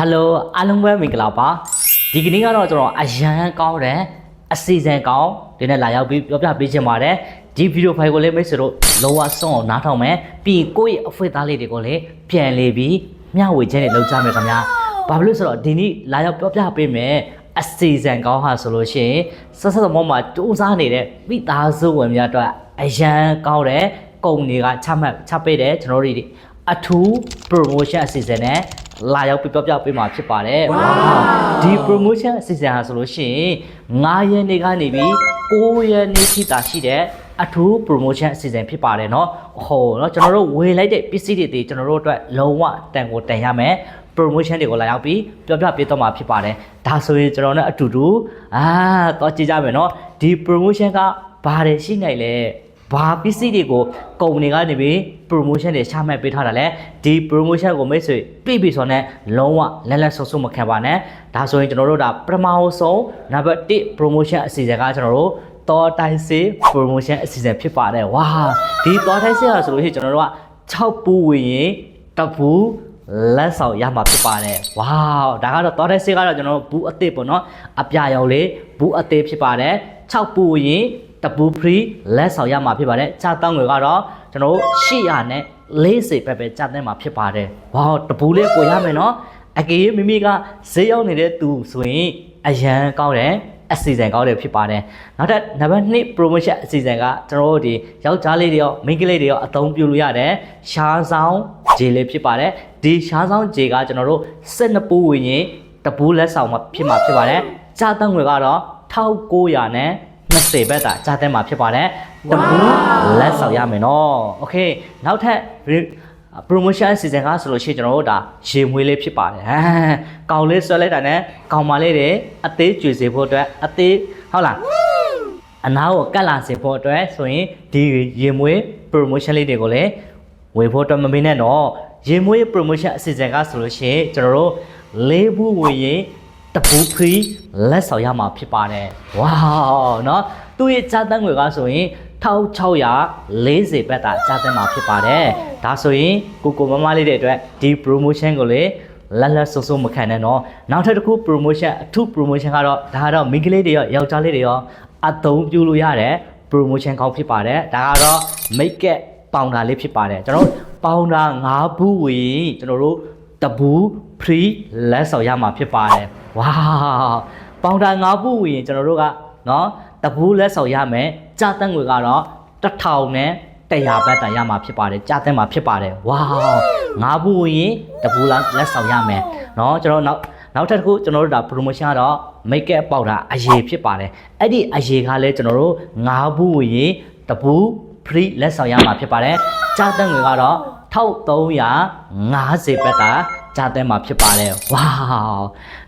ဟယ်လိုအားလုံးပဲမင်္ဂလာပါဒီကနေ့ကတော့ကျွန်တော်အရန်ကောင်းတယ်အစီအစဉ်ကောင်းဒီနေ့လာရောက်ပြီးပြောပြပေးချင်ပါတယ်ဒီဗီဒီယိုဖိုင်ကိုလည်းမိတ်ဆွေတို့လောဝဆုံးအောင်နားထောင်မယ်ပြီးရင်ကိုယ့်ရဲ့အဖွေသားလေးတွေကိုလည်းပြန်လေပြီးမျှဝေခြင်းတွေလုပ်ကြမယ်ခင်ဗျာဘာဖြစ်လို့ဆိုတော့ဒီနေ့လာရောက်ပြောပြပေးမယ်အစီအစဉ်ကောင်းဟာဆိုလို့ရှိရင်ဆက်ဆက်သမောမှာစူးစမ်းနေတဲ့မိသားစုဝင်များအတွက်အရန်ကောင်းတယ်ကုမ္ပဏီကချမှတ်ချပေးတယ်ကျွန်တော်တို့တွေအထူး promotion အစီအစဉ်နဲ့ လာရောက်ပြပြောပြပေးမှာဖြစ်ပါတယ်။ဝါဒီ promotion အစီအစဉ်ဟာဆိုလို့ရှိရင်9ရက်နေ့ကနေပြီး9ရက်နေ့ထိတာရှိတဲ့အထူး promotion အစီအစဉ်ဖြစ်ပါတယ်เนาะဟိုเนาะကျွန်တော်တို့ဝယ်လိုက်တဲ့ပစ္စည်းတွေတွေကျွန်တော်တို့အတွက်လုံးဝတန်ကိုတန်ရမယ် promotion တွေကိုလာရောက်ပြီးပြောပြပေးတော့မှာဖြစ်ပါတယ်။ဒါဆိုရင်ကျွန်တော်တို့အတူတူအာတော့ကြည့်ကြမယ်เนาะဒီ promotion ကဘာတွေရှိနိုင်လဲ။ ဘာပစ္စည်းတွေကိုကုမ္ပဏီကနေပြီး promotion တွေချမှတ်ပေးထားတာလဲဒီ promotion ကိုမိတ်ဆွေပြပြီဆိုတော့လုံးဝလက်လက်ဆုပ်ဆုပ်မခံပါနဲ့ဒါဆိုရင်ကျွန်တော်တို့ဒါပထမဆုံး number 1 promotion အစီအစဉ်ကကျွန်တော်တို့တောတိုင်းစေး promotion အစီအစဉ်ဖြစ်ပါတယ်ဝါဒီတောတိုင်းစေးရဆိုလို့ရှိရင်ကျွန်တော်တို့က6ပူဝင်ရင်တပူလက်ဆောင်ရမှာဖြစ်ပါတယ်ဝါဒါကတော့တောတိုင်းစေးကတော့ကျွန်တော်တို့ဘူးအသစ်ပေါ့နော်အပြာရောင်လေးဘူးအသေးဖြစ်ပါတယ်6ပူဝင်ရင် တပူ free လက်ဆောင်ရမှာဖြစ်ပါတယ်ချတောင်းငွေကတော့ကျွန်တော်တို့800နဲ့40ပဲပဲကြာတဲ့မှာဖြစ်ပါတယ်ဝါတပူလေးကိုရမယ်နော်အကေမိမိကဈေးရောက်နေတဲ့သူဆိုရင်အရန်ကောင်းတယ်အစီအစဉ်ကောင်းတယ်ဖြစ်ပါတယ်နောက်ထပ်နံပါတ်2 promotion အစီအစဉ်ကကျွန်တော်တို့ဒီယောက်ျားလေးတွေရောမိန်းကလေးတွေရောအသုံးပြုလို့ရတယ်ရှားဆောင်ဂျေလေးဖြစ်ပါတယ်ဒီရှားဆောင်ဂျေကကျွန်တော်တို့12ပူဝင်ရင်တပူလက်ဆောင်မှာဖြစ်မှာဖြစ်ပါတယ်ကြာတဲ့ငွေကတော့1900နဲ့ 20ဘက်တာကြာတဲ့မှာဖြစ်ပါတယ်တပူလက်ဆောင်ရမယ်နော်โอเคနောက်ထပ် promotion season ကဆိုလို့ရှိရင်ကျွန်တော်တို့ဒါရေမွေးလေးဖြစ်ပါတယ်ဟမ်ကောင်လေးဆွဲလိုက်တာနဲ့ကောင်မလေးတွေအသေးကျွေစေဖို့အတွက်အသေးဟုတ်လားအနားကိုကတ်လာစေဖို့အတွက်ဆိုရင်ဒီရေမွေး promotion လေးတွေကိုလည်းဝေဖို့အတွက်မမေ့နဲ့တော့ရေမွေး promotion အစီအစဉ်ကဆိုလို့ရှိရင်ကျွန်တော်တို့လေးဘူးဝေရင် တပူဖရီလက်ဆောင်ရမှာဖြစ်ပါတယ်ဝါးเนาะသူ့ရဲ့ကြာတန်းငွေကဆိုရင်1640ဘက်တာကြာတဲ့မှာဖြစ်ပါတယ်ဒါဆိုရင်ကိုကိုမမလေးတွေအတွက်ဒီ promotion ကိုလေလက်လက်စုံစုံမခံနဲ့တော့နောက်ထပ်တစ်ခု promotion အထူး promotion ကတော့ဒါကတော့မိန်းကလေးတွေရောယောက်ျားလေးတွေရောအသုံးပြုလို့ရတဲ့ promotion ကောင်းဖြစ်ပါတယ်ဒါကတော့ make up ပေါင်တာလေးဖြစ်ပါတယ်ကျွန်တော်တို့ပေါင်တာ9ဘူးဝေကျွန်တော်တို့တဘူး free လက်ဆောင်ရမှာဖြစ်ပါတယ် ဝါပေါင်တာ9ပုဝင်ကျွန်တော်တို့ကနော်တပူးလက်ဆောင်ရမယ်ကြာတန့်ငွေကတော့1000နဲ့100ဘတ်တန်ရမှာဖြစ်ပါတယ်ကြာတန့်မှာဖြစ်ပါတယ်ဝါ9ပုဝင်တပူးလက်လက်ဆောင်ရမယ်နော်ကျွန်တော်နောက်နောက်ထပ်တစ်ခုကျွန်တော်တို့ဒါ promotion ကတော့ make up ပေါက်တာအရေးဖြစ်ပါတယ်အဲ့ဒီအရေးကလည်းကျွန်တော်တို့9ပုဝင်တပူး free လက်ဆောင်ရမှာဖြစ်ပါတယ်ကြာတန့်ငွေကတော့1350ဘတ်တာ ကြာတဲ့မှာဖြစ်ပါတယ်ဝါ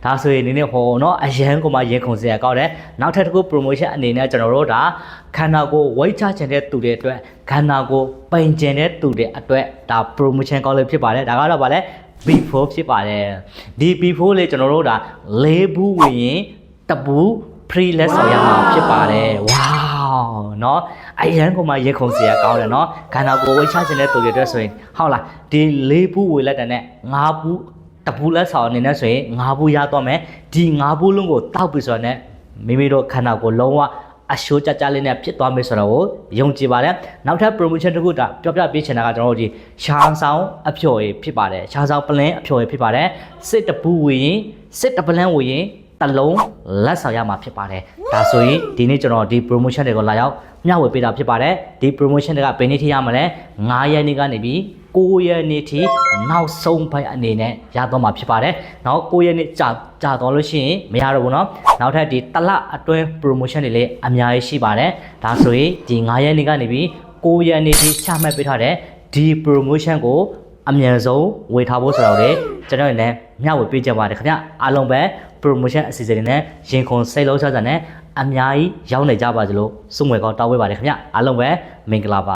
ဒါဆိုရင်ဒီနေ့ဟောเนาะအရန်ကိုမှရင်ခုန်စရာကောက်တယ်နောက်ထပ်တစ်ခု promotion အနေနဲ့ကျွန်တော်တို့ဒါခန္ဓာကိုယ်ဝိတ်ချချင်တဲ့သူတွေအတွက်ခန္ဓာကိုယ်ပိန်ကျင်တဲ့သူတွေအတွက်ဒါ promotion ကောက်လေးဖြစ်ပါတယ်ဒါကတော့ဗာလဲ B4 ဖြစ်ပါတယ်ဒီ B4 လေးကျွန်တော်တို့ဒါ၄ဘူးဝင်ရင်တပူ free လက်ဆောင်ရမှာဖြစ်ပါတယ်ဝါเนาะအရန်ကိုမှရေခုန်စရာကောင်းတယ်เนาะခန္ဓာကိုယ်ဝိတ်ချချင်တဲ့သူတွေအတွက်ဆိုရင်ဟုတ်လားဒီ၄ဘူးဝေလက်တဲ့နဲ့၅ဘူးတပူလက်ဆောင်အနေနဲ့ဆိုရင်၅ဘူးရတော့မယ်ဒီ၅ဘူးလုံးကိုတောက်ပြီဆိုတော့ ਨੇ မိမိတို့ခန္ဓာကိုယ်လုံးဝအရှိုးကြကြလေးနဲ့ဖြစ်သွားမယ်ဆိုတော့ကိုယုံကြည်ပါတယ်နောက်ထပ် promotion တစ်ခုတာပြောပြပေးချင်တာကကျွန်တော်တို့ဒီရှားဆောင်အဖျော်ရည်ဖြစ်ပါတယ်ရှားဆောင်ပလင်းအဖျော်ရည်ဖြစ်ပါတယ်စစ်တပူဝေရင်စစ်တပလန်းဝေရင် တလုံးလက်ဆောင်ရမှာဖြစ်ပါတယ်ဒါဆိုရင်ဒီနေ့ကျွန်တော်ဒီ promotion တွေကိုလာရောက်မျှဝေပေးတာဖြစ်ပါတယ်ဒီ promotion တွေကဘယ်နေ့ထိရမလဲ9ရက်နေ့ကနေပြီး9ရက်နေ့ထိနောက်ဆုံးပိုင်းအနေနဲ့ရတော့မှာဖြစ်ပါတယ်။နောက်9ရက်နေ့ကြာကြာတော့လို့ရှိရင်မရတော့ဘူးเนาะ။နောက်ထပ်ဒီတလအတွင်း promotion တွေလည်းအများကြီးရှိပါတယ်။ဒါဆိုရင်ဒီ9ရက်နေ့ကနေပြီး9ရက်နေ့ထိချမှတ်ပေးထားတဲ့ဒီ promotion ကို အမြန်ဆုံးဝယ်ထားဖို့ဆိုတော့လေကျွန်တော်လည်းမျှဝေပေးကြပါတယ်ခင်ဗျအားလုံးပဲ promotion အစီအစဉ်တွေနဲ့ရင်ခုန်စိတ်လုံးချကြနဲ့အများကြီးရောက်နေကြပါကြလို့စုငွေကောင်းတောင်းပေးပါတယ်ခင်ဗျအားလုံးပဲမင်္ဂလာပါ